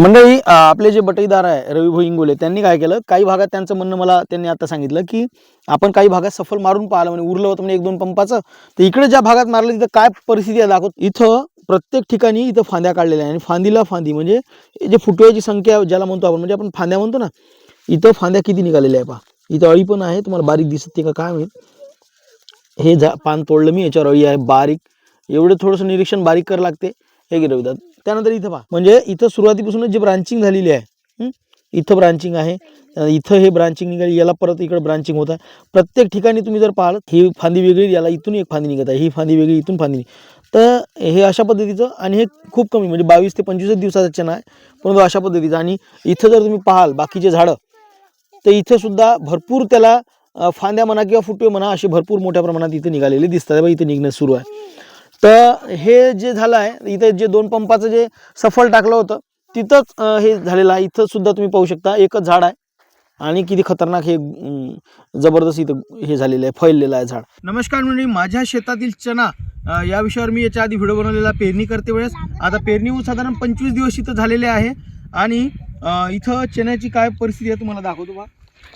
मंडळी आपले जे बटईदार आहे रवी इंगोले त्यांनी काय केलं? काही भागात त्यांचं म्हणणं मला त्यांनी आता सांगितलं की आपण काही भागात सफल मारून पाहिलं म्हणजे उरलं होतं म्हणजे एक दोन पंपाचं. तर इकडे ज्या भागात मारलं तिथं काय परिस्थिती आहे दाखवत? इथं प्रत्येक ठिकाणी इथं फांद्या काढलेल्या आहे आणि फांदीला फांदी म्हणजे जे फुटव्याची संख्या ज्याला म्हणतो आपण म्हणजे आपण फांद्या म्हणतो ना इथं फांद्या किती निघालेल्या आहे पहा. इथं अळी पण आहे तुम्हाला बारीक दिसत ते का काय माहीत? हे झा पान तोडलं मी याच्यावर अळी आहे बारीक. एवढं थोडंसं निरीक्षण बारीक करावं लागते. हे गिरवितात त्यानंतर इथं पहा. म्हणजे इथं सुरुवातीपासूनच जे ब्रांचिंग झालेली आहे इथं ब्रांचिंग आहे. इथं हे ब्रांचिंग निघाली याला परत इकडं ब्रांचिंग होत आहे. प्रत्येक ठिकाणी तुम्ही जर पाहाल ही फांदी वेगळी याला इथून एक फांदी निघत आहे. ही फांदी वेगळी इथून फांदी तर हे अशा पद्धतीचं आणि हे खूप कमी म्हणजे बावीस ते पंचवीस दिवसाचा चणा आहे. परंतु अशा पद्धतीचं आणि इथं जर तुम्ही पाहाल बाकीचे झाडं तर इथे सुद्धा भरपूर त्याला फांद्या म्हणा किंवा फुटवे म्हणा असे भरपूर मोठ्या प्रमाणात इथे निघालेले दिसतात. बघा इथे निघणं सुरू आहे. तर हे जे झालं आहे इथे जे दोन पंपाचं जे सफल टाकलं होतं तिथंच हे झालेलं आहे. इथं सुद्धा तुम्ही पाहू शकता एकच झाड आहे. आणि किती खतरनाक हे जबरदस्त इथं हे झालेलं आहे फैललेलं आहे झाड. नमस्कार म्हणजे माझ्या शेतातील चना या विषयावर मी याच्या आधी व्हिडिओ बनवलेला पेरणी करते वेळेस. आता पेरणी होऊन साधारण पंचवीस दिवस इथं झालेले आहे. आणि इथं चण्याची काय परिस्थिती आहे तुम्हाला दाखवतो बा.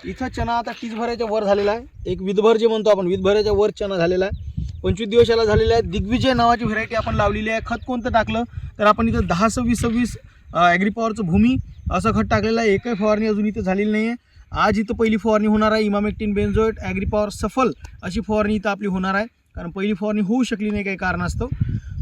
इथं चना आता भराच्या वर झालेला आहे. एक विधभर जे म्हणतो आपण विधभराच्या वर चना झालेला आहे. पंचवीस दिवस याला झालेला आहे दिग्विजय नावाची व्हरायटी आपण लावलेली आहे. खत कोणतं टाकलं? तर आपण इथं दहा सव्वीस सव्वीस ॲग्रीपॉवरचं भूमी असं खत टाकलेलं आहे. एकही फवारणी अजून इथं झालेली नाही आहे आज इथं पहिली फवारणी होणार आहे. इमामेक्टिन बेन्झोएट ॲग्रीपॉवर सफल अशी फवारणी इथं आपली होणार आहे. कारण पहिली फवारणी होऊ शकली नाही काही कारणास्तव.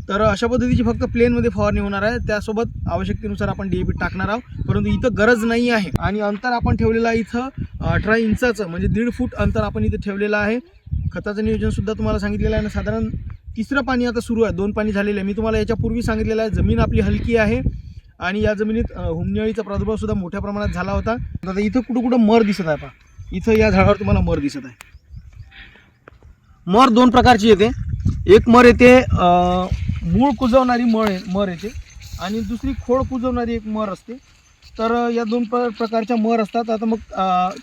तर अशा पद्धतीची फक्त प्लेनमध्ये फवारणी होणार आहे. त्यासोबत आवश्यकतेनुसार आपण डी ए पी टाकणार आहोत. परंतु इथं गरज नाही आहे. आणि अंतर आपण ठेवलेलं आहे इथं अठरा इंचाचं म्हणजे दीड फूट अंतर आपण इथं ठेवलेलं आहे. खताचं नियोजनसुद्धा तुम्हाला सांगितलेलं आहे. ना साधारण तिसरं पाणी आता सुरू आहे. दोन पाणी झालेलं आहे. मी तुम्हाला याच्यापूर्वी सांगितलेलं आहे. जमीन आपली हलकी आहे. आणि या जमिनीत अ, प्रादुर्भावसुद्धा मोठ्या प्रमाणात झाला होता. आता इथं कुठं कुठं मर दिसत आहे पहा. इथं या झाडावर तुम्हाला मर दिसत आहे. मर दोन प्रकारची येते. एक मर येते मूळ कुजवणारी मळ मर येते. आणि दुसरी खोड कुजवणारी एक मर असते. तर या दोन प्र प्रकारच्या मर असतात. आता मग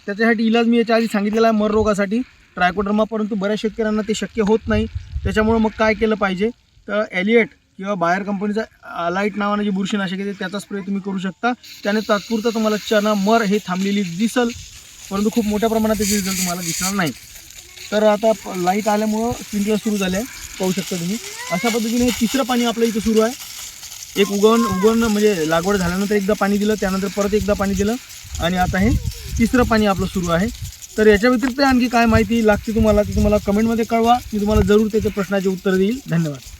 त्याच्यासाठी इलाज मी याच्या आधी सांगितलेला आहे मर रोगासाठी. ट्रायकोडर्मा परंतु बऱ्याच शेतकऱ्यांना ते शक्य होत नाही. त्याच्यामुळं मग काय केलं पाहिजे? तर एलिएट किंवा बाहेर कंपनीचा लाइट नावानं जे बुरशीनाशक येते त्याचा स्प्रे तुम्ही करू शकता. त्याने तात्पुरता तुम्हाला चना मर हे थांबलेली दिसल परंतु खूप मोठ्या प्रमाणात त्याचे रिझल्ट तुम्हाला दिसणार नाही. तर आता लाइट आल्यामुळं स्प्रिंकलर सुरू झाले आहे पाहू शकता तुम्ही. अशा पद्धतीने हे तिसरं पाणी आपलं इथं सुरू आहे. एक उगवण उगवण म्हणजे लागवड झाल्यानंतर एकदा पाणी दिलं त्यानंतर परत एकदा पाणी दिलं. आणि आता हे तिसरं पाणी आपलं सुरू आहे. तर याच्या व्यतिरिक्त आणखी काय माहिती लागते तुम्हाला ती तुम्हाला कमेंटमध्ये कळवा. मी तुम्हाला जरूर त्याच्या प्रश्नाचे उत्तर देईल. धन्यवाद.